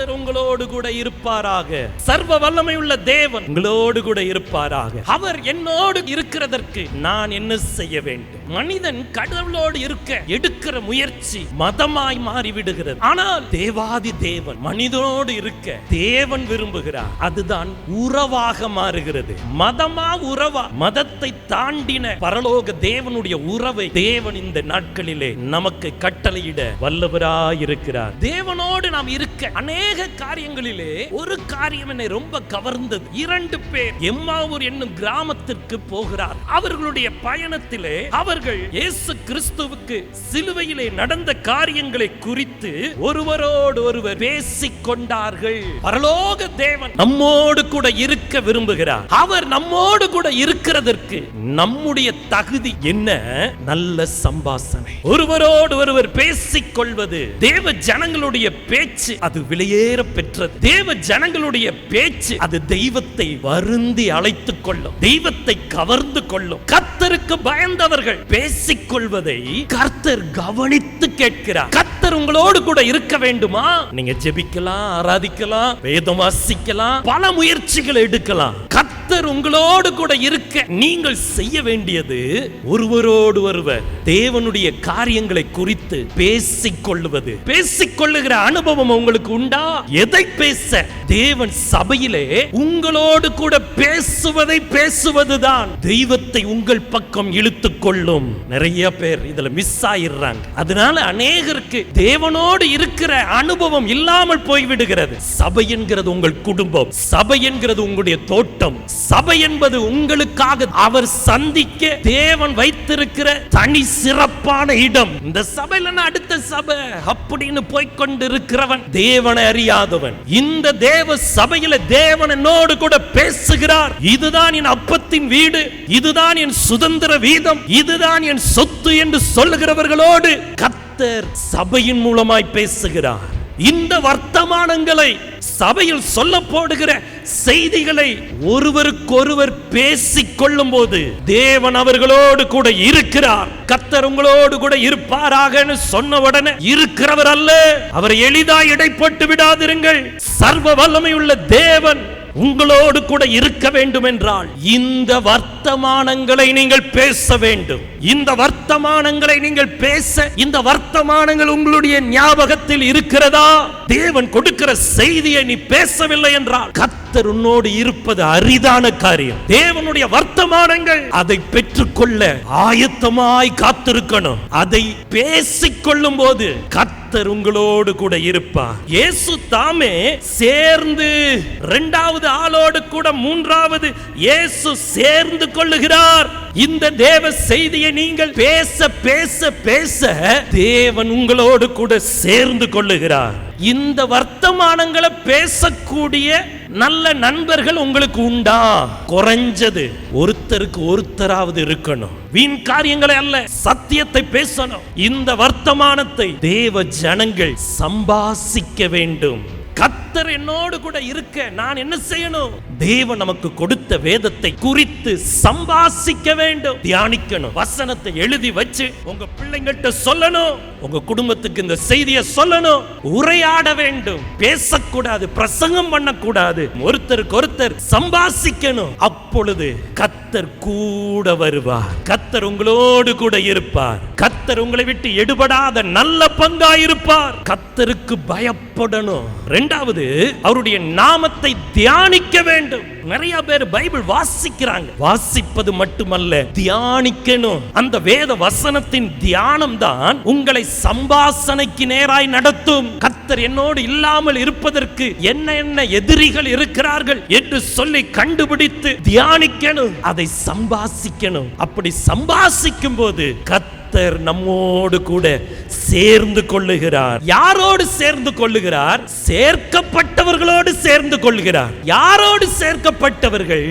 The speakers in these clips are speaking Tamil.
கர்த்தர் உங்களோடு கூட இருப்பாராக. சர்வ வல்லமை உள்ள தேவன் உங்களோடு கூட இருப்பாராக. அவர் என்னோடு இருக்கிறதற்கு நான் என்ன செய்ய வேண்டும்? மனிதன் கடவுளோடு இருக்க எடுக்கிற முயற்சி மதமாய் மாறிவிடுகிறது. ஆனால் தேவாதி தேவன் மனிதனோடு இருக்க தேவன் விரும்புகிறார். அதுதான் உறவாக மாறுகிறது. மதமா உறவா? மதத்தை தாண்டின பரலோக தேவனுடைய உறவை தேவன் இந்த நாட்களிலே நமக்கு கட்டளையிட வல்லவராய் இருக்கிறார் தேவனோடு நாம் இருக்க அநேக காரியங்களிலே ஒரு காரியம் என்னை ரொம்ப கவர்ந்தது. இரண்டு பேர் எம்மாவூர் என்னும் கிராமத்திற்கு போகிறார். அவர்களுடைய பயணத்திலே அவர் அவர்கள் இயேசு கிறிஸ்துவுக்கு சிலுவையிலே நடந்த காரியங்களை குறித்து ஒருவரோடு ஒருவர் பேசிக் கொண்டார்கள் பரலோக தேவன் நம்மோடு கூட இருக்க விரும்புகிறார். அவர் நம்மோடு கூட இருக்கிறதற்கு நம்முடைய தகுதி என்ன? நல்ல சம்பாசனை. ஒருவரோடு ஒருவர் பேசிக் கொள்வது தேவ ஜனங்களுடைய பேச்சு அது விலையேற பெற்றது. தேவ ஜனங்களுடைய பேச்சு அது தெய்வத்தை வருந்தி அழைத்துக் கொள்ளும் தெய்வத்தை கவர்ந்து கொள்ளும். கர்த்தருக்கு பயந்தவர்கள் பேசிக் கொள்வதை கர்த்தர் கவனித்து கேட்கிறார். கர்த்தர் உங்களோடு கூட இருக்க வேண்டுமா? நீங்க ஜெபிக்கலாம் ஆராதிக்கலாம் வேதம் வாசிக்கலாம் பல முயற்சிகளை எடுக்கலாம். கர்த்தர் உங்களோடு கூட இருக்க. நீங்கள் செய்ய வேண்டியது ஒருவரோடு ஒருவர் தேவனுடைய காரியங்களை குறித்து பேசிக் கொள்ளுவது பேசிக் கொள்ளுகிற அனுபவம் உங்களுக்கு உண்டா? எதை பேச? தேவன் சபையிலே உங்களோடு கூட பேசுவதை பேசுவதுதான். தெய்வத்தை உங்கள் பக்கம் இழுத்து கொள்ளும் நிறைய பேர் இதுல மிஸ் ஆயிடுறாங்க. அதனால அநேகருக்கு தேவனோடு இருக்கிற அனுபவம் இல்லாமல் போய்விடுகிறது. சபை என்கிறது உங்கள் குடும்பம். சபை என்கிறது உங்களுடைய தோட்டம். சபை என்பது உங்களுக்காக. அவர் சந்திக்க தேவன் வைத்திருக்கிற தனி சிறப்பான இடம். இந்த சபையில அடுத்த சபை அப்படின்னு போய்க்கொண்டு இருக்கிறவன் தேவனை அறியாதவன். இந்த தேவ சபையில தேவன் என்னோடு கூட பேசுகிறார். இதுதான் என் அப்பத்தின் வீடு. இதுதான் என் சுதந்திர வீதம். இதுதான் என் சொத்து என்று சொல்லுகிறவர்களோடு கத்தர் சபையின் மூலமாய் பேசுகிறார். இந்த வர்த்தமானங்களை சபையில் சொல்ல போடுகிற செய்திகளை ஒருவருக்கொருவர் பேசிக் கொள்ளும் போது தேவன் அவர்களோடு கூட இருக்கிறார். கத்தர் உங்களோடு கூட இருப்பாராக சொன்ன உடனே இருக்கிறவர் அல்ல. அவர் எளிதாய் இடைப்பட்டு விடாதிருங்கள். சர்வ வல்லமை உள்ள தேவன். உங்களோடு கூட இருக்க வேண்டும் என்றால் இந்த வர்த்தமானங்களை நீங்கள் பேச வேண்டும். இந்த வர்த்தமானங்களை நீங்கள் பேச இந்த வர்த்தமானங்கள் உங்களுடைய ஞாபகத்தில் இருக்கிறதா? தேவன் கொடுக்கிற செய்தியை நீ பேசவில்லை என்றால் கத்தர் உன்னோடு இருப்பது அரிதான காரியம். தேவனுடைய வர்த்தமானங்கள் அதை பெற்றுக்கொள்ள ஆயத்தமாய் காத்திருக்கணும். அதை பேசிக்கொள்ளும் போது கத்த கர்த்தர் உங்களோடு கூட இருப்பார். இயேசு தாமே சேர்ந்து இரண்டாவது ஆளோடு கூட மூன்றாவது இயேசு சேர்ந்து கொள்ளுகிறார். இந்த தேவ செய்தியை நீங்கள் பேச பேச பேச தேவன் உங்களோடு கூட சேர்ந்து கொள்ளுகிறார். இந்த வர்த்தமானங்களை பேசக்கூடிய நல்ல நண்பர்கள் உங்களுக்கு உண்டா? குறைஞ்சது ஒருத்தருக்கு ஒருத்தராவது இருக்கணும். வீண் காரியங்களை அல்ல சத்தியத்தை பேசணும். இந்த வர்த்தமானத்தை தேவ ஜனங்கள் சம்பாசிக்க வேண்டும். கத்தர் என்னோடு கூட இருக்க நான் என்ன செய்யணும்? தேவன் நமக்கு கொடுத்த வேதத்தை குறித்து சம்பாசிக்க வேண்டும். தியானிக்கணும். வசனத்தை எழுதி வச்சு உங்க பிள்ளைங்கள்ட்ட சொல்லணும். உங்க குடும்பத்துக்கு இந்த செய்தியை சொல்லணும். உரையாட வேண்டும். பேசக்கூடாது. பிரசங்கம் பண்ணக்கூடாது. ஒருத்தருக்கு ஒருத்தர் சம்பாசிக்கணும். அப்பொழுது கத்தர் கூட வருவார். கத்தர் உங்களோடு கூட இருப்பார். கத்தர் உங்களை விட்டு எடுபடாத நல்ல பங்காயிருப்பார். கத்தருக்கு பயப்படணும். ரெண்டாவது அவருடைய நாமத்தை தியானிக்க வேண்டும். நிறைய பேர் பைபிள் வாசிக்கிறாங்க. வாசிப்பது மட்டுமல்ல தியானிக்கணும். அந்த வேத வசனத்தின் தியானம் தான் உங்களை சம்பாசனைக்கு நேராய் நடத்தும். கத்தர் என்னோடு இல்லாமல் இருப்பதற்கு என்ன என்ன எதிரிகள் இருக்கிறார்கள் என்று சொல்லி கண்டுபிடித்து தியானிக்கணும். அதை சம்பாசிக்கணும். அப்படி சம்பாசிக்கும் போது கர்த்தர் நம்மோடு கூட சேர்ந்து கொள்ளுகிறார். யாரோடு சேர்ந்து கொள்ளுகிறார்? சேர்க்கப்பட்டவர்களோடு சேர்ந்து கொள்கிறார். யாரோடு சேர்க்கப்பட்டவர்கள்?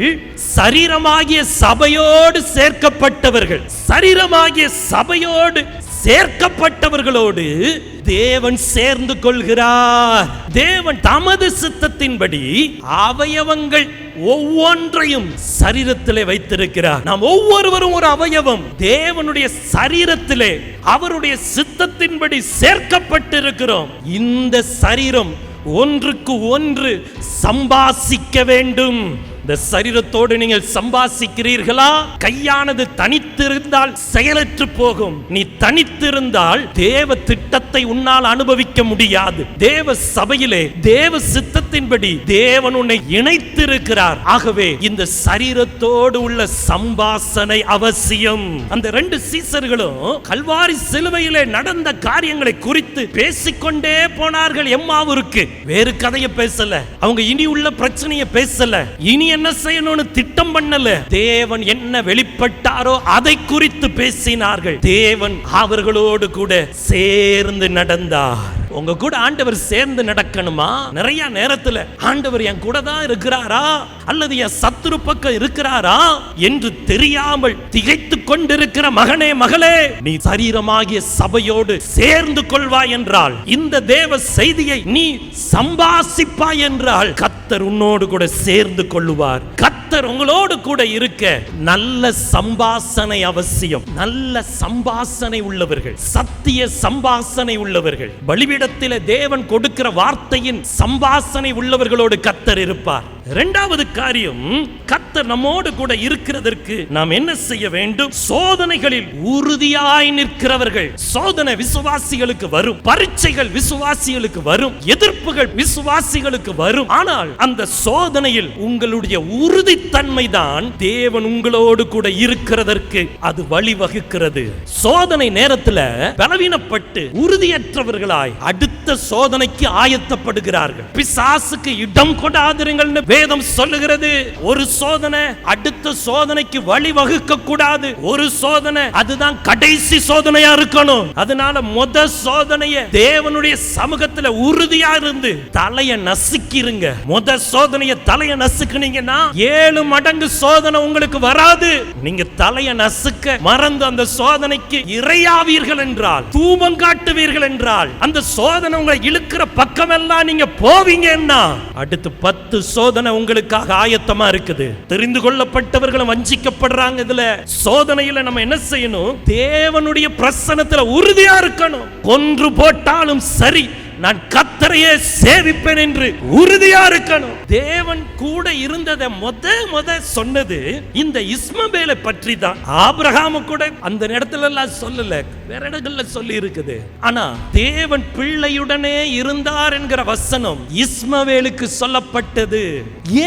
சரீரமாகிய சபையோடு சேர்க்கப்பட்டவர்கள். சரீரமாகிய சபையோடு சேர்க்கப்பட்டவர்களோடு தேவன் சேர்ந்து கொள்கிறார். தேவன் தமது சித்தத்தின்படி அவயவங்கள் ஒவ்வொன்றையும் சரீரத்திலே வைத்திருக்கிறார். நாம் ஒவ்வொருவரும் ஒரு அவயவம். தேவனுடைய சரீரத்திலே அவருடைய சித்தத்தின்படி சேர்க்கப்பட்டிருக்கிறோம். இந்த சரீரம் ஒன்றுக்கு ஒன்று சம்பாசிக்க வேண்டும். இந்த சரீரத்தோடு நீங்கள் சம்பாசிக்கிறீர்களா? கையானது தனித்திருந்தால் செயலற்று போகும். நீ தனித்திருந்தால் தேவ திட்டத்தை உன்னால் அனுபவிக்க முடியாது. தேவ சபையிலே தேவ சித்த சித்தத்தின்படி தேவன் உன்னை இணைத்திருக்கிறார். ஆகவே இந்த சரீரத்தோடு உள்ள சம்பாசனை அவசியம். அந்த ரெண்டு சீசர்களும் கல்வாரி சிலுவையிலே நடந்த காரியங்களை குறித்து பேசிக்கொண்டே போனார்கள் எம்மாவூருக்கு. வேறு கதையை பேசல. அவங்க இனி உள்ள பிரச்சனையை பேசல. இனி என்ன செய்யணும்னு திட்டம் பண்ணல. தேவன் என்ன வெளிப்பட்டாரோ அதை குறித்து பேசினார்கள். தேவன் அவர்களோடு கூட சேர்ந்து நடந்தார். உங்க கூட ஆண்டவர் சேர்ந்து நடக்கணுமா? நிறைய நேரத்துல ஆண்டவர் என் கூட தான் இருக்கிறாரா? அல்லது என் சத்துரு பக்கம் இருக்கிறாரா? என்று தெரியாமல் திகைத்து கொண்டிருக்கிற மகனே மகளே நீ சரீரமாகிய சபையோடு சேர்ந்து கொள்வாய் என்றால் இந்த தேவ செய்தியை நீ சம்பாசிப்பாய் என்றால் கத்தர் உன்னோடு கூட சேர்ந்து கொள்ளுவார். கர்த்தர் உங்களோடு கூட இருக்க நல்ல சம்பாசனை அவசியம். நல்ல சம்பாசனை உள்ளவர்கள் சத்திய சம்பாசனை உள்ளவர்கள். பலிபீடத்திலே தேவன் கொடுக்கிற வார்த்தையின் சம்பாசனை உள்ளவர்களோடு கத்தர் இருப்பார். இரண்டாவது காரியம் கத்தர் நம்மோடு கூட இருக்கிறதற்கு நாம் என்ன செய்ய வேண்டும்? சோதனைகளில் உறுதியாய் நிற்கிறவர்கள் சோதனை விசுவாசிகளுக்கு வரும் பரீட்சைகள் விசுவாசிகளுக்கு வரும் எதிர்ப்புகள் விசுவாசிகளுக்கு வரும். ஆனால் அந்த சோதனையில் உங்களுடைய உறுதித்தன்மை தான் தேவன் உங்களோடு கூட இருக்கிறதற்கு அது வழிவகுக்கிறது. சோதனை நேரத்துல பலவீனப்பட்டு உறுதியற்றவர்களாய் அடுத்த சோதனைக்கு ஆயத்தப்படுகிறார்கள். பிசாசுக்கு இடம் கொடாதிருங்கள்னு வேதம் சொல்லுகிறது. ஒரு சோதனை அடுத்த சோதனைக்கு வழிவகுக்க கூடாது. ஒரு சோதனை அதுதான் கடைசி சோதனையா இருக்கணும். அதனால முத சோதனைய தேவனுடைய சமூகத்துல உறுதியா இருந்து தலைய நசுக்கிருங்க. முத சோதனைய தலைய நசுக்குனீங்கன்னா ஏழு மடங்கு சோதனை உங்களுக்கு வராது. நீங்க தலைய நசுக்க மறந்து அந்த சோதனைக்கு இரையாவீர்கள் என்றால் தூபம் காட்டுவீர்கள் என்றால் அந்த சோதனை உங்களை இழுக்கிற பக்கமெல்லாம் நீங்க போவீங்கன்னா அடுத்து பத்து சோதனை உங்களுக்காக ஆயத்தமா இருக்குது. தெரிந்து கொள்ளப்பட்டவர்களும் வஞ்சிக்கப்படுறாங்க இதுல. சோதனையில நம்ம என்ன செய்யணும்? தேவனுடைய பிரசனத்துல உறுதியா இருக்கணும். கொன்று போட்டாலும் சரி நான் கத்தரையே சேவிப்பேன் என்று உறுதியா இருக்கணும். தேவன் கூட இருந்ததை முத முத சொன்னது இந்த இஸ்மபேலை பற்றி தான் ஆபிரகாம கூட அந்த இடத்துல எல்லாம் சொல்லல. வேற இடங்கள்ல சொல்லி இருக்குது. ஆனா தேவன் பிள்ளையுடனே இருந்தார் என்கிற வசனம் இஸ்மவேலுக்கு சொல்லப்பட்டது.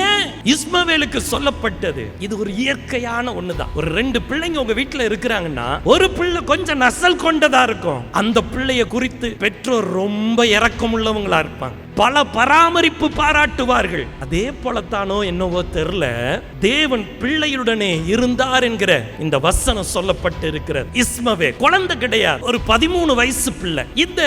ஏன் இஸ்மவேலுக்கு சொல்லப்பட்டது? இது ஒரு இயற்கையான ஒண்ணுதான். ஒரு ரெண்டு பிள்ளைங்க உங்க வீட்டுல இருக்கிறாங்கன்னா ஒரு பிள்ளை கொஞ்சம் நசல் கொண்டதா இருக்கும். அந்த பிள்ளைய குறித்து பெற்றோர் ரொம்ப இறக்கம் உள்ளவங்களா இருப்பாங்க. பல பராமரிப்பு பாராட்டுவார்கள். அதே போலத்தானோ என்னவோ தெரியல தேவன் பிள்ளையுடனே இருந்தார் என்கிற இந்த வசனம் சொல்லப்பட்டு இருக்கிறது இஸ்மவே குழந்தை கிடையாது. ஒரு பதிமூணு வயசு பிள்ளை. இந்த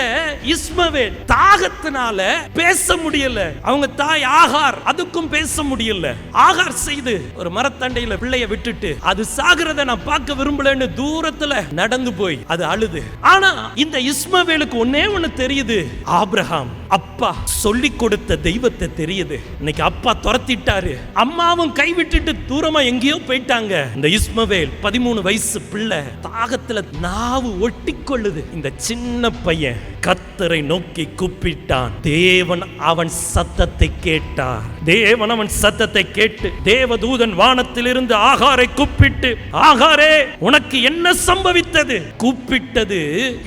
இஸ்மவே தாகத்தினால பேச முடியல. அவங்க தாய் ஆகார் அதுக்கும் பேச முடியல. ஆகார் செய்து ஒரு மரத்தண்டையில பிள்ளைய விட்டுட்டு அது சாகிறத நான் பார்க்க விரும்பலன்னு தூரத்துல நடந்து போய் அது அழுது. ஆனா இந்த இஸ்மவேலுக்கு ஒன்னே ஒண்ணு தெரியுது. ஆபிரகாம் அப்பா சொல்லி கொடுத்த தெய்வத்தை தெரியுது. இன்னைக்கு அப்பா துரத்திட்டாரு. அம்மாவும் கைவிட்டுட்டு தூரமா எங்கேயோ போயிட்டாங்க. இந்த இஸ்மவேல் பதிமூணு வயசு பிள்ளை தாகத்துல நாவு ஒட்டி கொள்ளுது இந்த சின்ன பையன் கத்தரை நோக்கி கூப்பிட்டான். தேவன் அவன் சத்தத்தை கேட்டார். தேவன் அவன் சத்தத்தை கேட்டு தேவதூதன் வானத்திலிருந்து ஆகாரை கூப்பிட்டு ஆகாரே உனக்கு என்ன சம்பவித்தது? கூப்பிட்டது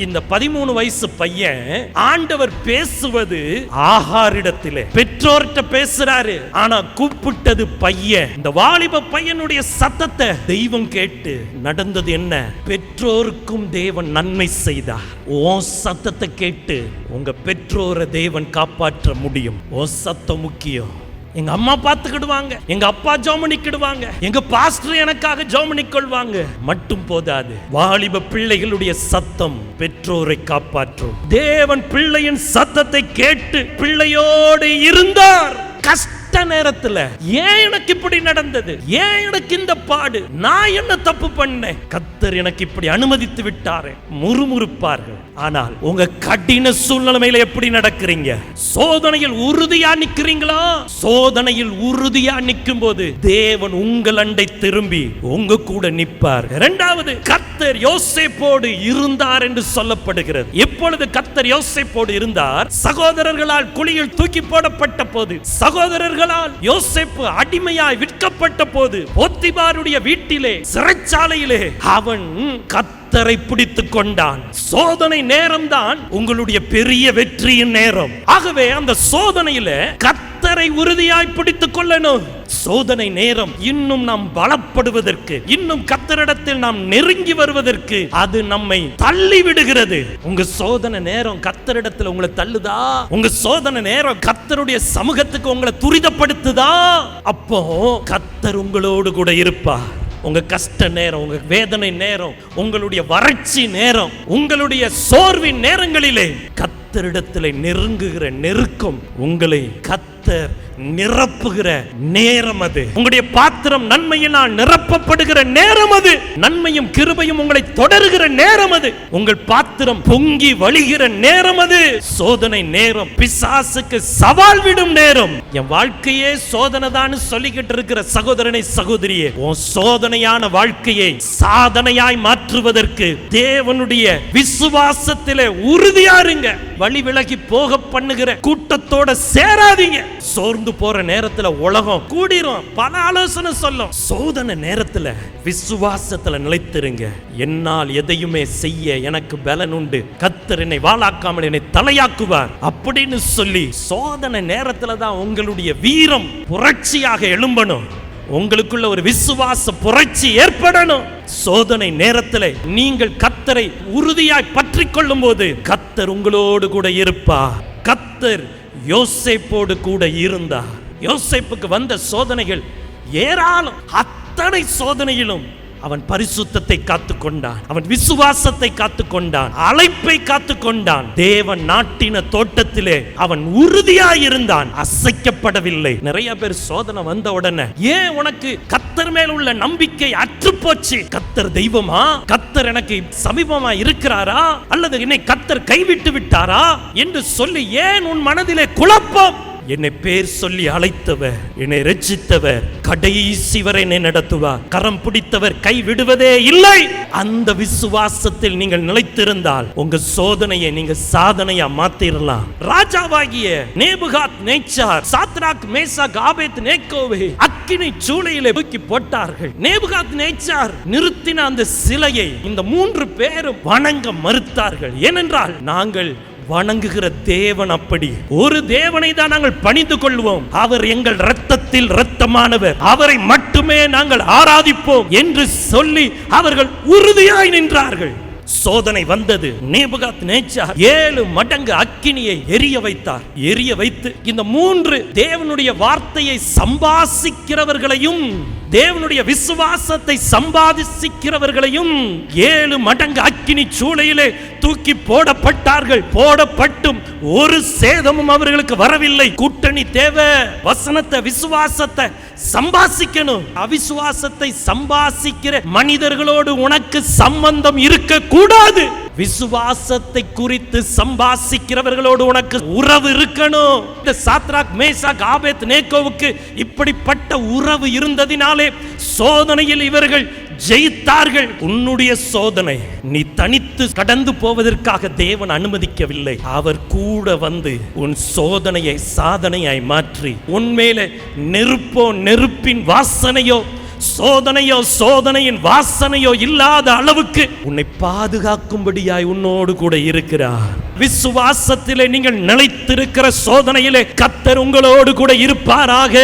இந்த பதிமூணு வயசு பையன் ஆண்டவர் பேசுவது ஆகாரிடத்திலே. பெற்றோர்கிட்ட பேசுறாரு. ஆனா கூப்பிட்டது பையன். இந்த வாலிப பையனுடைய சத்தத்தை தெய்வம் கேட்டு நடந்தது என்ன? பெற்றோருக்கும் தேவன் நன்மை செய்தார். உன் சத்தத்தை கேட்டு உங்க பெற்றோரை தேவன் காப்பாற்ற முடியும். உன் சத்தம் முக்கியம். எங்க அம்மா பார்த்துக்கிடுவாங்க. எங்க அப்பா ஜோமனிக்கிடுவாங்க எங்க பாஸ்டர் எனக்காக ஜோமனிக் கொள்வாங்க மட்டும் போதாது. வாலிப பிள்ளைகளுடைய சத்தம் பெற்றோரை காப்பாற்றும். தேவன் பிள்ளையின் சத்தத்தை கேட்டு பிள்ளையோடு இருந்தார். கஷ்ட கரெக்டா நேரத்துல ஏன் எனக்கு இப்படி நடந்தது? ஏன் எனக்கு இந்த பாடு? நான் என்ன தப்பு பண்ணேன்? கத்தர் எனக்கு இப்படி அனுமதித்து விட்டாரு. முறுமுறுப்பார்கள். ஆனால் உங்க கடின சூழ்நிலைமையில எப்படி நடக்கிறீங்க? சோதனையில் உறுதியா நிக்கிறீங்களா? சோதனையில் உறுதியா நிற்கும் போது தேவன் உங்கள் அண்டை திரும்பி உங்க கூட நிற்பார். இரண்டாவது கத்தர் யோசேப்போடு இருந்தார் என்று சொல்லப்படுகிறது. எப்பொழுது கத்தர் யோசேப்போடு இருந்தார். சகோதரர்களால் குழியில் தூக்கி போடப்பட்ட போது அவர்களால் யோசேப்பு அடிமையாய் விற்கப்பட்ட போது போத்திபாருடைய வீட்டிலே சிறைச்சாலையிலே அவன் கத்தரை பிடித்துக் கொண்டான். சோதனை நேரம்தான் உங்களுடைய பெரிய வெற்றியின் நேரம். ஆகவே அந்த சோதனையில கத்தரை உறுதியாய் பிடித்துக் கொள்ளணும். சோதனை நேரம் இன்னும் நாம் பலப்படுவதற்கு இன்னும் கத்தரிடத்தில் நாம் நெருங்கி வருவதற்கு அது நம்மை தள்ளி விடுகிறது உங்க சோதனை நேரம் கத்தரிடத்தில் உங்களை தள்ளுதா? உங்க சோதனை நேரம் கத்தருடைய சமூகத்துக்கு உங்களை துரிதப்படுத்துதா? அப்போ கத்தர் உங்களோடு கூட இருப்பார். உங்க கஷ்ட நேரம் உங்க வேதனை நேரம் உங்களுடைய வறட்சி நேரம் உங்களுடைய சோர்வின் நேரங்களிலே கத்தரிடத்தில் நெருங்குகிற நெருக்கம் உங்களை கர்த்தர் நிரப்புகிற நேரம் அது. உங்களுடைய பாத்திரம் நன்மையினால் நிரப்பப்படுகிற நேரம் அது. நன்மையும் கிருபையும் உங்களை தொடருகிற நேரம் அது. உங்கள் பாத்திரம் பொங்கி வழிகிற நேரம் அது. சோதனை நேரம் பிசாசுக்கு சவால் விடும் நேரம். என் வாழ்க்கையே சோதனை தான் சொல்லிக்கிட்டு இருக்கிற சகோதரனை சகோதரியே. உன் சோதனையான வாழ்க்கையை சாதனையாய் மாற்றுவதற்கு தேவனுடைய விசுவாசத்திலே உறுதியாருங்க வழி விலகி போக பண்ணுகிற கூட்டத்தோட சேராதீங்க. சோர்ந்து போற நேரத்துல உலகம் கூடிரும். பல ஆலோசனை சொல்லும். சோதனை நேரத்துல விசுவாசத்துல நிலைத்திருங்க. என்னால் எதையுமே செய்ய எனக்கு பலன் உண்டு. கத்தர் என்னை வாழாக்காமல் என்னை தலையாக்குவார் அப்படின்னு சொல்லி சோதனை நேரத்துல தான் உங்களுடைய வீரம் புரட்சியாக எழும்பணும். உங்களுக்குள்ள ஒரு விசுவாச புரட்சி ஏற்படணும். சோதனை நேரத்தில் நீங்கள் கத்தரை உறுதியாய் பற்றி கொள்ளும் போது கத்தர் உங்களோடு கூட இருப்பா கத்தர் யோசைப்போடு கூட இருந்தார். யோசைப்புக்கு வந்த சோதனைகள் ஏராளம். அத்தனை சோதனையிலும் அவன் பரிசுத்தத்தை காத்து கொண்டான் அவன் விசுவாசத்தை காத்து கொண்டான் அழைப்பை காத்து கொண்டான் தேவன் நாட்டின தோட்டத்திலே அவன் உறுதியாயிருந்தான். அசைக்கப்படவில்லை. நிறைய பேர் சோதனை வந்த உடனே ஏன் உனக்கு கத்தர் மேல் உள்ள நம்பிக்கை அற்று போச்சு கத்தர் தெய்வமா? கத்தர் எனக்கு சமீபமா இருக்கிறாரா? அல்லது என்னை கத்தர் கைவிட்டு விட்டாரா? என்று சொல்லி ஏன் உன் மனதிலே குழப்பம்? என்னை பேர் சொல்லி அழைத்தவர் என்னை ரச்சித்தவர் கடைசி வரை என்னை நடத்துவார். கரம் பிடித்தவர் கை விடுவதே இல்லை. அந்த விசுவாசத்தில் நீங்கள் நிலைத்திருந்தால் உங்க சோதனையை நீங்க சாதனையா மாத்திரலாம். ராஜாவாகிய நேபுகாத் நேச்சார் சாத்ராக் மேசாக் ஆபேத் நேக்கோவே அக்கினி சூளையிலே தூக்கி போட்டார்கள். நேபுகாத் நேச்சார் நிறுத்தின அந்த சிலையை இந்த மூன்று பேரும் வணங்க மறுத்தார்கள். ஏனென்றால் நாங்கள் வணங்குகிற தேவன் அப்படி. ஒரு தேவனை தான் நாங்கள் பணிந்து கொள்வோம். அவர் எங்கள் ரத்தத்தில் ரத்தமானவர் அவரை மட்டுமே நாங்கள் ஆராதிப்போம் என்று சொல்லி அவர்கள் உறுதியாய் நின்றார்கள். சோதனை வந்தது. நேபுகாத் நேச்சார் ஏழு மடங்கு அக்கினியை எரிய வைத்தார். எரிய வைத்து இந்த மூன்று தேவனுடைய வார்த்தையை சம்பாசிக்கிறவர்களையும் தேவனுடைய விசுவாசத்தை சம்பாதிக்கிறவர்களையும் ஏழு மடங்கு அக்கினி சூளையிலே தூக்கி போடப்பட்டார்கள். போடப்பட்டும் ஒரு சேதமும் அவர்களுக்கு வரவில்லை. கூட்டணி தேவை வசனத்தை விசுவாசத்தை சம்பாசிக்கணும். அவிசுவாசத்தை சம்பாசிக்கிற மனிதர்களோடு உனக்கு சம்பந்தம் இருக்க கூடாது விசுவாசத்தை குறித்து சம்பாசிக்கிறவர்களோடு உனக்கு உறவு இருக்கணும். இந்த சாத்ராக் மேசாக் ஆபேத் நேக்கோவுக்கு இப்படிப்பட்ட உறவு இருந்ததினாலே சோதனையில் இவர்கள் ஜெயித்தார்கள் உன்னுடைய சோதனை. நீ தனித்து கடந்து போவதற்காக தேவன் அனுமதிக்கவில்லை. அவர் கூட வந்து உன் சோதனையை சாதனையாய் மாற்றி உன்மேல நெருப்போ நெருப்பின் வாசனையோ சோதனையோ சோதனையின் வாசனையோ இல்லாத அளவுக்கு உன்னை பாதுகாக்கும்படியாய் உன்னோடு கூட இருக்கிறார். விசுவாசத்திலே நீங்கள் நிலைத்திருக்கிற சோதனையிலே கத்தர் உங்களோடு கூட இருப்பாராக.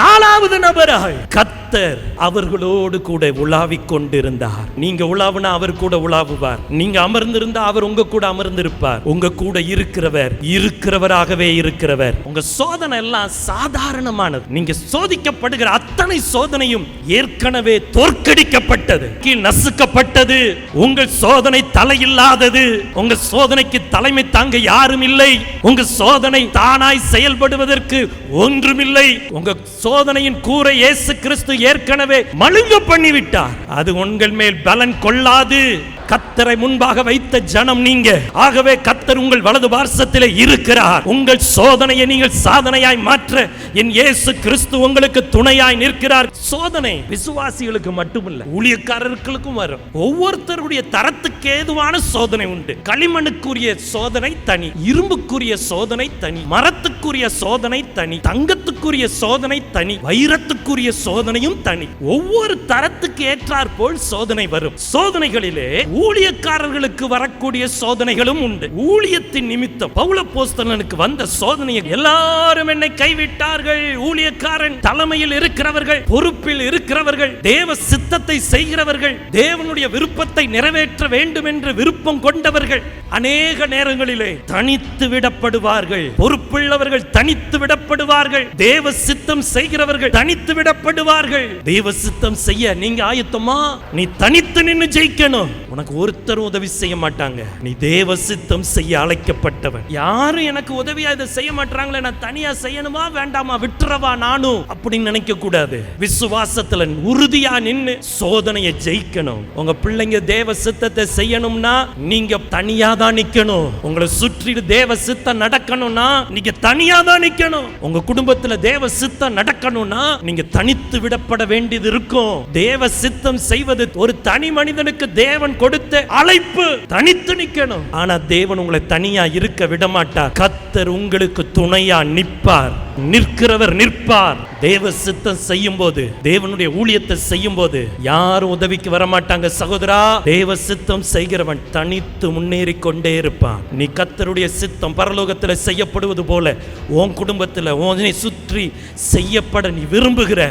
நாலாவது நபராய் கத்தர் கர்த்தர் அவர்களோடு கூட உலாவிக் கொண்டிருந்தார் நீங்க உலாவுனா அவர் கூட உலாவுவார். நீங்க அமர்ந்திருந்தா அவர் உங்க கூட அமர்ந்திருப்பார். உங்க கூட இருக்கிறவர் இருக்கிறவராகவே இருக்கிறவர். உங்க சோதனை எல்லாம் சாதாரணமானது. நீங்க சோதிக்கப்படுகிற அத்தனை சோதனையும் ஏற்கனவே தோற்கடிக்கப்பட்டது. கீழ் நசுக்கப்பட்டது. உங்கள் சோதனை தலையில்லாதது. உங்க சோதனைக்கு தலைமை தாங்க யாரும் இல்லை. உங்க சோதனை தானாய் செயல்படுவதற்கு ஒன்றுமில்லை. உங்க சோதனையின் கூரை இயேசு கிறிஸ்து ஏற்கனவே மழுங்க பண்ணிவிட்டார். அது உங்கள் மேல் பலன் கொள்ளாது. கத்தரை முன்பாக வைத்த ஜனம் நீங்க. ஆகவே கத்தர் உங்கள் வலது பார்சத்தில் இருக்கிறார். உங்கள் சோதனையை நீங்கள் சாதனையாய் மாற்ற என் இயேசு கிறிஸ்து உங்களுக்கு துணையாய் நிற்கிறார். சோதனை விசுவாசிகளுக்கு மட்டுமல்ல ஊழியக்காரர்களுக்கும் வரும். ஒவ்வொருத்தருடைய தரத்துக்கு ஏதுவான சோதனை உண்டு. களிமண்ணுக்குரிய சோதனை தனி இரும்புக்குரிய சோதனை தனி மரத்துக்குரிய சோதனை தனி தங்கத்துக்குரிய சோதனை தனி வைரத்துக்குரிய சோதனையும் தனி. ஒவ்வொரு தரத்துக்கு ஏற்றார் போல் சோதனை வரும். சோதனைகளிலே ஊழியக்காரர்களுக்கு வரக்கூடிய சோதனைகளும் உண்டு. ஊழியத்தின் நிமித்தம் பவுல போஸ்தலனுக்கு வந்த சோதனையை எல்லாரும் என்னை கைவிட்டார்கள். ஊழியக்காரன் தலைமையில் இருக்கிறவர்கள் பொறுப்பில் இருக்கிறவர்கள் தேவ சித்தத்தை செய்கிறவர்கள் தேவனுடைய விருப்பத்தை நிறைவேற்ற வேண்டும் என்று விருப்பம் கொண்டவர்கள் அநேக நேரங்களிலே தனித்து விடப்படுவார்கள். பொறுப்புள்ளவர்கள் தனித்து விடப்படுவார்கள். தேவ சித்தம் செய்கிறவர்கள் தனித்து விடப்படுவார்கள். தேவ சித்தம் செய்ய நீங்க ஆயத்தமா? நீ தனித்து நின்னு ஜெயிக்கணும். உனக்கு ஒருத்தரும் உதவி செய்ய மாட்டாங்க. நீ தேவ சித்தம் செய்ய அழைக்கப்பட்டவன். யாரும் எனக்கு உதவியா இதை செய்ய மாட்டாங்களே நான் தனியா செய்யணுமா வேண்டாமா விட்டுறவா நானும்? அப்படின்னு நினைக்க கூடாது விசுவாசத்துல உறுதியா நின்னு சோதனையை ஜெயிக்கணும். உங்க பிள்ளைங்க தேவ சித்தத்தை செய்யணும்னா நீங்க தனியா தான் நிக்கணும். உங்களை சுற்றி தேவ சித்தம் நடக்கணும்னா நீங்க தனியா தான் நிக்கணும். உங்க குடும்பத்துல தேவ சித்தம் நடக்கணும்னா நீங்க தனித்து விடப்பட வேண்டியது இருக்கும். தேவ சித்தம் செய்வது ஒரு தனி மனிதனுக்கு தேவன் கொடுத்த அழைப்பு தனித்து நிற்கணும். ஆனா தேவன் உங்களை தனியா இருக்க விட மாட்டார் கத்தர் உங்களுக்கு துணையா நிற்பார். நிற்கிறவர் நிற்பார். தேவ சித்தம் செய்யும் போது தேவனுடைய ஊழியத்தை செய்யும் போது யாரும் உதவிக்கு வர மாட்டாங்க சகோதரா. தேவ சித்தம் செய்கிறவன் தனித்து முன்னேறி கொண்டே இருப்பான். நீ கத்தருடைய சித்தம் பரலோகத்துல செய்யப்படுவது போல உன் குடும்பத்தில் உன்னை சுற்றி செய்யப்பட நீ விரும்புகிற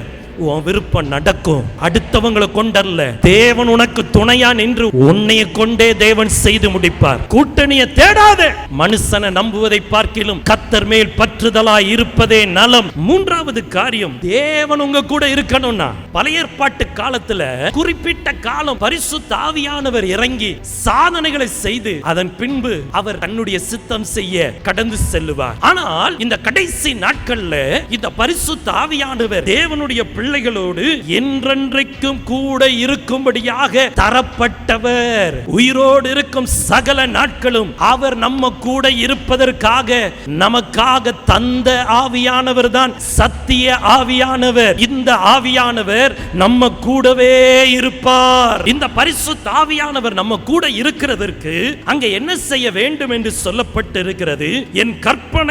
உன் விருப்பம் நடக்கும். அடுத்தவங்களை கொண்டல்ல. தேவன் உனக்கு துணையா நின்று உன்னைய கொண்டே தேவன் செய்து முடிப்பார். கூட்டணியை தேடாத. மனுஷனை நம்புவதை பார்க்கிலும் கத்தர் மேல் பற்றுதலாய் இருப்பதே நலம். மூன்றாவது காரியம் தேவன் உங்க கூட இருக்கணும்னா பழைய ஏற்பாட்டு காலத்துல குறிப்பிட்ட காலம் பரிசு ஆவியானவர் இறங்கி சாதனைகளை செய்து அதன் பின்பு அவர் தன்னுடைய சித்தம் செய்ய கடந்து செல்லுவார். ஆனால் இந்த கடைசி நாட்கள்ல இந்த பரிசு தாவியானவர் தேவனுடைய பிள்ளைகளோடு என்றென்றைக்கும் கூட இருக்கும்படியாக தரப்பட்டவர். உயிரோடு இருக்கும் சகல நாட்களும் அவர் நம்ம கூட இருப்பதற்காக நமக்காக தந்த ஆவியானவர் தான் சத்திய ஆவியானவர். இந்த ஆவியானவர் நம்ம கூடவே இருப்பார். இந்த பரிசு ஆவியானவர் நம்ம கூட இருக்கிறதற்கு அங்க என்ன செய்ய வேண்டும் என்று சொல்லப்பட்டு இருக்கிறது என்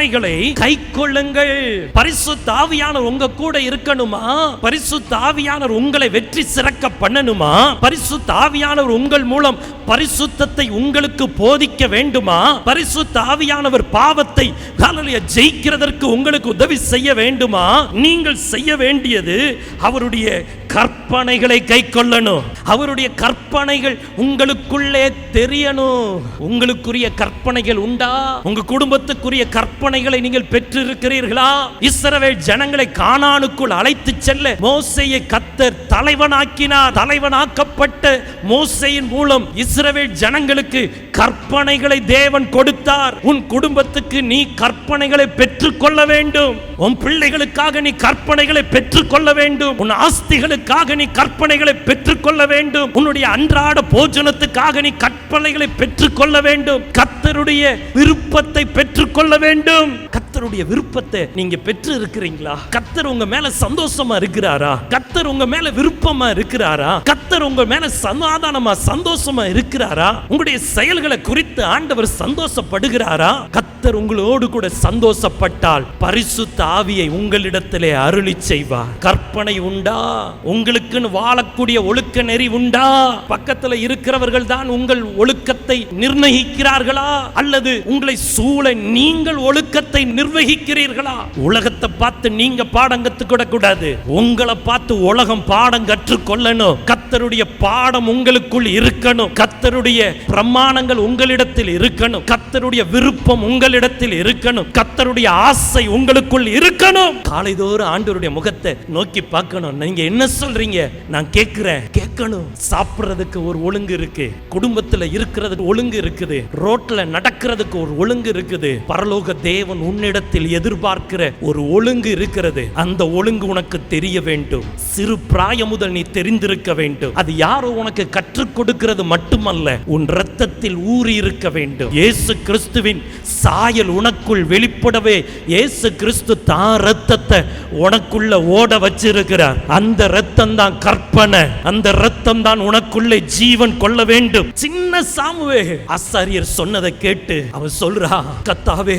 ஆணைகளை கை கொள்ளுங்கள். பரிசு தாவியானவர் உங்க கூட இருக்கணுமா? பரிசு தாவியானவர் உங்களை வெற்றி சிறக்க பண்ணணுமா? பரிசு தாவியானவர் உங்கள் மூலம் பரிசுத்தத்தை உங்களுக்கு போதிக்க வேண்டுமா? பரிசு தாவியானவர் பாவத்தை ஜெயிக்கிறதற்கு உங்களுக்கு உதவி செய்ய வேண்டுமா? நீங்கள் செய்ய வேண்டியது அவருடைய கற்பனைகளை கை கொள்ளணும். அவருடைய கற்பனைகள் உங்களுக்குள்ளே தெரியணும். உங்களுக்குரிய கற்பனைகள் உண்டா? உங்க குடும்பத்துக்குரிய கற்பனை கற்பனைகளை நீங்கள் பெற்றிருக்கிறீர்களா? இஸ்ரவேல் ஜனங்களை கானானுக்குள் அழைத்து செல்ல மோசையை கத்தர் தலைவனாக்கினார். தலைவனாக்கப்பட்ட மோசையின் மூலம் இஸ்ரவேல் ஜனங்களுக்கு கற்பனைகளை தேவன் கொடுத்தார். உன் குடும்பத்துக்கு நீ கற்பனைகளை பெற்றுக்கொள்ள வேண்டும். உன் பிள்ளைகளுக்காக நீ கற்பனைகளை பெற்றுக்கொள்ள வேண்டும். உன் ஆஸ்திகளுக்காக நீ கற்பனைகளை பெற்றுக்கொள்ள வேண்டும். உன்னுடைய அன்றாட போஜனத்துக்காக நீ கற்பனைகளை பெற்றுக்கொள்ள வேண்டும். கத்தருடைய விருப்பத்தை பெற்றுக்கொள்ள வேண்டும். கத்தருடைய விருப்பத்தை நீங்க பெற்று இருக்கிறீங்களா கத்தர் உங்க மேல சந்தோஷமா இருக்கிறாரா? கத்தர் உங்க மேல விருப்பமா இருக்கிறாரா? கத்தர் உங்க மேல சமாதானமா சந்தோஷமா இருக்கிறாரா? உங்களுடைய செயல்களை குறித்து ஆண்டவர் சந்தோஷப்படுகிறாரா? கத்தர் உங்களோடு கூட சந்தோஷப்பட்டால் பரிசுத்த ஆவியை உங்களிடத்திலே அருளி செய்வார். கற்பனை உண்டா? உங்களுக்குன்னு வாழக்கூடிய ஒழுக்க நெறி உண்டா? பக்கத்துல இருக்கிறவர்கள் தான் உங்கள் ஒழுக்கத்தை ஒழுக்கத்தை நிர்ணயிக்கிறார்களா? அல்லது உங்களை சூழ நீங்கள் ஒழுக்கத்தை நிர்வகிக்கிறீர்களா? உலகத்தை பார்த்து நீங்க பாடம் கத்துக்கிட கூடாது உங்களை பார்த்து உலகம் பாடம் கற்றுக்கொள்ளணும் கத்தருடைய பாடம் உங்களுக்குள் இருக்கணும். கத்தருடைய பிரமாணங்கள் உங்களிடத்தில் இருக்கணும். கத்தருடைய விருப்பம் உங்களிடத்தில் இருக்கணும். கத்தருடைய ஆசை உங்களுக்குள் இருக்கணும். காலைதோறும் ஆண்டவருடைய முகத்தை நோக்கி பார்க்கணும். நீங்க என்ன சொல்றீங்க? நான் கேட்கிறேன். கேட்கணும். சாப்பிடுறதுக்கு ஒரு ஒழுங்கு இருக்கு. குடும்பத்துல இருக்கிறதுக்கு ஒழுங்கு இருக்குது. ரோட்ல நடக்கிறதுக்கு ஒரு ஒழுங்கு இருக்குது. பரலோக தேவன் உன்னிடத்தில் எதிர்பார்க்கிற ஒரு ஒழுங்கு இருக்கிறது. அந்த ஒழுங்கு உனக்கு தெரிய வேண்டும். சிறு பிராயம் முதல் நீ தெரிந்திருக்க வேண்டும். அது யாரோ உனக்கு கற்றுக் கொடுக்கிறது மட்டுமல்ல உன் ரத்தத்தில் ஊறி இருக்க வேண்டும். இயேசு கிறிஸ்துவின் சாயல் உனக்குள் வெளிப்படவே இயேசு கிறிஸ்து தான் ரத்தத்தை உனக்குள்ள ஓட வச்சிருக்கிறார். அந்த ரத்தம் தான் கற்பனை. அந்த ரத்தம் தான் உனக்குள்ளே ஜீவன் கொள்ள வேண்டும். சின்ன சாமுவே ஆசாரியர் சொன்னதை கேட்டு அவன் சொல்றா கத்தாவே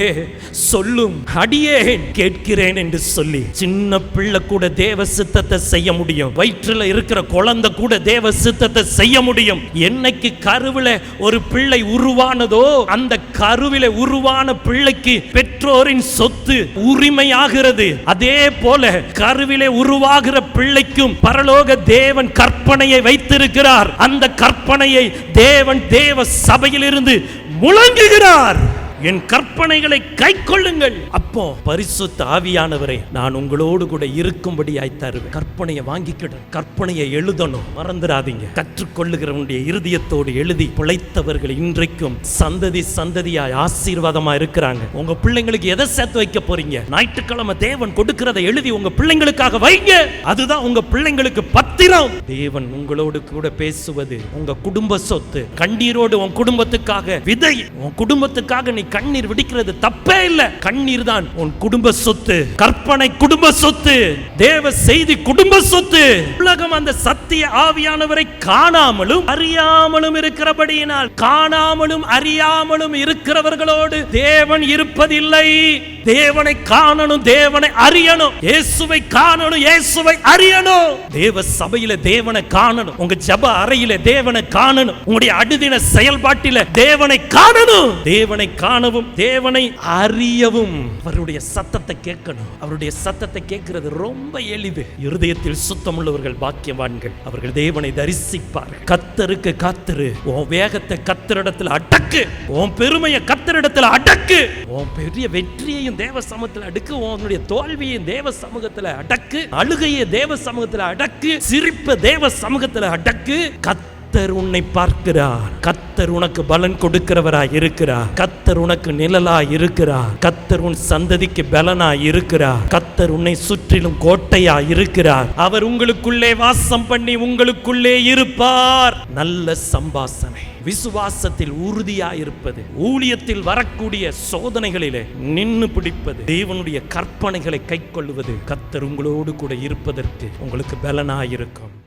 சொல்லும் அடியேன் கேட்கிறேன் என்று சொல்லி சின்ன பிள்ளை கூட தேவ சித்தத்தை செய்ய முடியும். வயிற்றுல இருக்கிற குழந்தை கூட தேவ சித்தத்தை செய்ய முடியும். என்னைக்கு கருவில ஒரு பிள்ளை உருவானதோ அந்த கருவில உருவான பிள்ளைக்கு பெற்றோரின் சொத்து உரிமையாகிறது. அதே போல கருவிலே உருவாகிற பிள்ளைக்கும் பரலோக தேவன் கற்பனையை வைத்திருக்கிறார். அந்த கற்பனையை தேவன் தேவ சபையிலிருந்து முழங்குகிறார். என் கற்பனைகளை கை கொள்ளுங்கள் அப்போ பரிசுத்த ஆவியானவரை நான் உங்களோடு கூட இருக்கும்படியாய் தருவேன். கற்பனையை வாங்கிக்கிட கற்பனையை எழுதணும். மறந்துடாதீங்க. கற்றுக்கொள்ளுகிறவனுடைய இருதயத்தோடு எழுதி பிழைத்தவர்கள் இன்றைக்கும் சந்ததி சந்ததியாய் ஆசீர்வாதமா இருக்கிறாங்க. உங்க பிள்ளைங்களுக்கு எதை சேர்த்து வைக்க போறீங்க? ஞாயிற்றுக்கிழமை தேவன் கொடுக்கிறதை எழுதி உங்க பிள்ளைங்களுக்காக வைங்க. அதுதான் உங்க பிள்ளைங்களுக்கு பத்திரம். தேவன் உங்களோடு கூட பேசுவது உங்க குடும்ப சொத்து. கண்ணீரோடு உன் குடும்பத்துக்காக விதை. உன் குடும்பத்துக்காக நீ கண்ணீர் விடிக்கிறது தப்பே இல்ல. கண்ணீர் தான் உன் குடும்ப சொத்து. கற்பனை குடும்ப சொத்து. தேவ செய்தி குடும்ப சொத்து. உலகம் அந்த சத்திய ஆவியானவரை காணாமலும் அறியாமலும் இருக்கிறபடியினால் காணாமலும் அறியாமலும் இருக்கிறவர்களோடு தேவன் இருப்பதில்லை. தேவனை காணணும் தேவனை அறியணும். இயேசுவை காணணும் இயேசுவை அறியணும். தேவ சபையில தேவனை காணணும். உங்க ஜப அறையில தேவனை காணணும். உங்களுடைய அடுதின செயல்பாட்டில தேவனை காணணும். தேவனை காணவும் தேவனை அறியவும் அவருடைய சத்தத்தை கேட்கணும். அவருடைய சத்தத்தை கேட்கிறது ரொம்ப எளிது. இருதயத்தில் சுத்தமுள்ளவர்கள் பாக்கியவான்கள். அவர்கள் தேவனை தரிசிப்பார் கத்தருக்கு காத்திரு. உன் வேகத்தை கத்தரிடத்தில் அடக்கு. உன் பெருமையை கத்தரிடத்துல அடக்கு. உன் பெரிய வெற்றியையும் தேவ சமூகத்துல அடுக்கு. உன்னுடைய தோல்வியையும் தேவ சமூகத்துல அடக்கு. அழுகையை தேவ சமூகத்துல அடக்கு. சிரிப்ப தேவ சமூகத்தில் அடக்கு. கத்த கத்தர் உன்னை பார்க்கிறார். கத்தர் உனக்கு பலன் கொடுக்கிறவராய் இருக்கிறார். கத்தர் உனக்கு நிழலாய் இருக்கிறார். கத்தர் உன் சந்ததிக்கு பலனாய் இருக்கிறார். கத்தர் உன்னை சுற்றிலும் கோட்டையாய் இருக்கிறார். அவர் உங்களுக்குள்ளே வாசம் பண்ணி உங்களுக்குள்ளே இருப்பார். நல்ல சம்பாசனை. விசுவாசத்தில் உறுதியாய் இருப்பது. ஊழியத்தில் வரக்கூடிய சோதனைகளிலே நின்று பிடிப்பது. தேவனுடைய கற்பனைகளை கைக்கொள்வது. கத்தர் உங்களோடு கூட இருப்பதற்கு உங்களுக்கு பலனாயிருக்கும்